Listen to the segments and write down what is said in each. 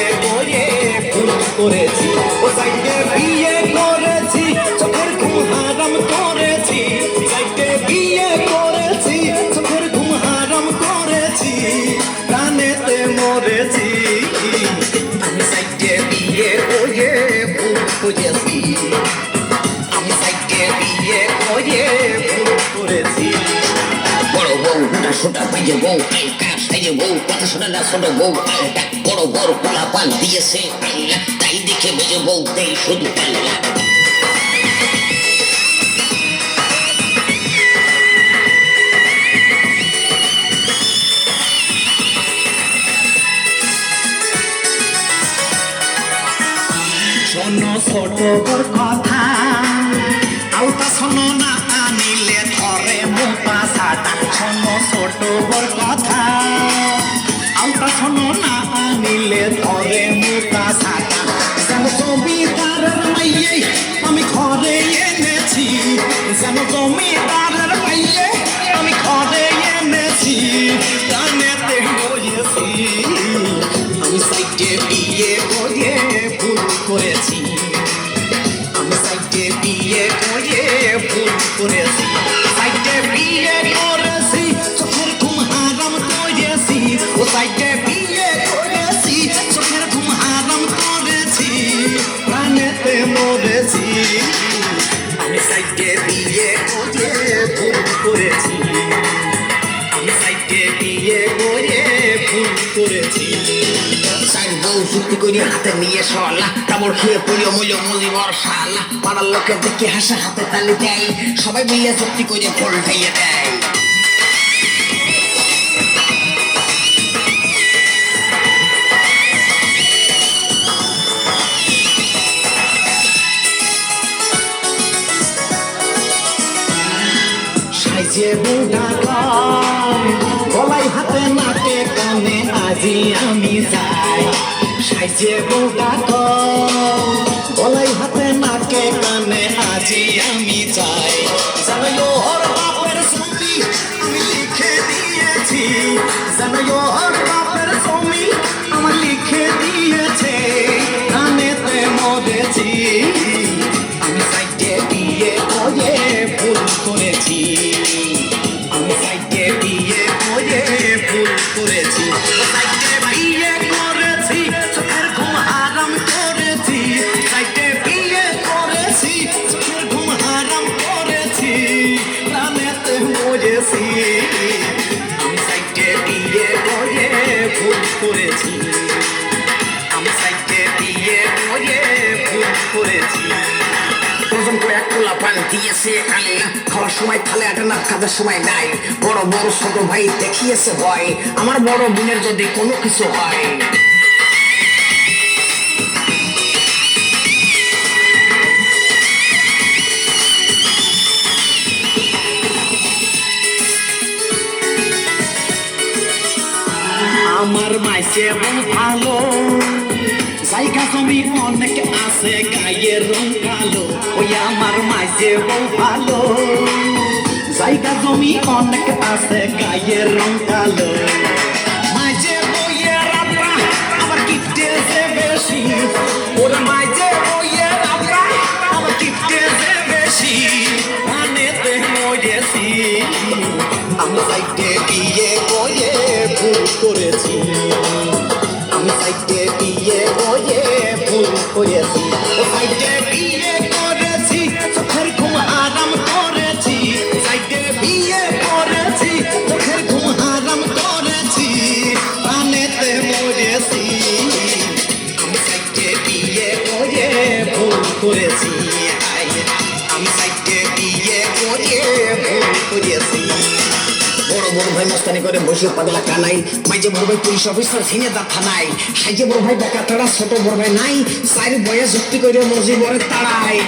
বিয়ে করে ভুল করেছি। ও সাইডে বিয়ে করেছি, চোখের ঘুম হারাম করেছি। সাইডে বিয়ে করেছি, চোখের ঘুম হারাম করেছি। কানেতে মরেছি বউ বউ, কথা না বউ বড় বড় পোলা পান দিয়েছে আল্লাহ, তাই দেখে বউ শুধু পাল্লা। শোনো ছোট কথা সাইডে বিয়ে করে ভুল করেছি। আমি সাইডে বিয়ে করে ভুল করেছি। সাইড চুক্তি করে, হাতে নিয়ে সলা। কামড় খেয়ে পড়ি মূল্য মুজিবর বর্ষালা। পাড়ার লোকের দেখে হাসা, হাতে তালি দেয়। সবাই মিলে চুক্তি করে পল্টাইয়ে দেয়। সাইজে আজি আমি যাই সাইজে গায়, গলায় হাতে নাকে কানে আজি আমি যাই। জানো ওর বাপের ছবি আমি লিখে দিয়েছি। জানো ওর সময় থালে আটে না কাজের সময় নাই। বড় বড় ছোট ভাই দেখিয়েছে ভয়। আমার বড় বোনের যদি কোনো কিছু হয়। আমার মাইসে ভালো। জায়গা জমি অনেক আছে গায়ের রং কালো ওই আমার মাইসে বউ ভালো। জায়গা জমি অনেক আছে গায়ের রং কালো মাইসে বউয়ের আব্বা আবার কিপটেছে বেশি। ওর মাইসে বউয়ের আব্বা আবার কিপটেছে বেশি। আনেতে মরেছি, আমি সাইডে বিয়ে করে ভুল করেছি। আমি সাইডে করে ভুল করেছি সাইডে বিয়ে করেছি, চোখের ঘুম আরাম করেছি। সাইডে বিয়ে করেছি, চোখের ঘুম আরাম করেছি। প্রাণেতে মরেছি। আমি সাইডে বিয়ে করে ভুল করেছি। আমি সাইডে বিয়ে করে ভুল করেছি। মস্তানি করে বসে পাগলা কানাই। মাঝে বড় ভাই পুলিশ অফিসার সিনে দা থানাই হাইজে বড় ভাই ডাকা তারা, ছোট বড় ভাই নাই। সাইর বয়া যুক্তি করে মজি বড় তাড়াই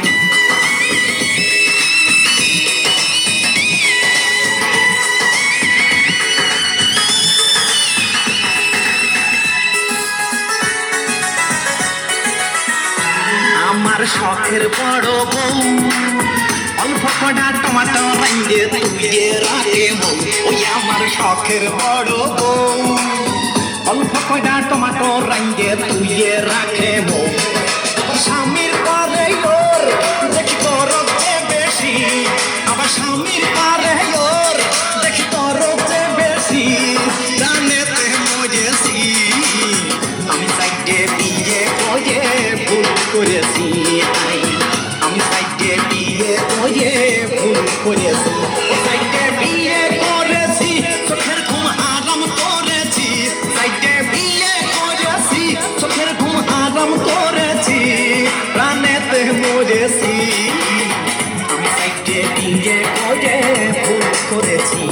আমার শখের বড় বউ অল্প কটা টমাটো রাইন্দে তুইয়ে রাখে বউ ওই আমার শখের বড় বউ অল্প কটা টমাটো রাইন্দে তুইয়ে রাখে বউ নিজে নিজে করে ফুল করেছি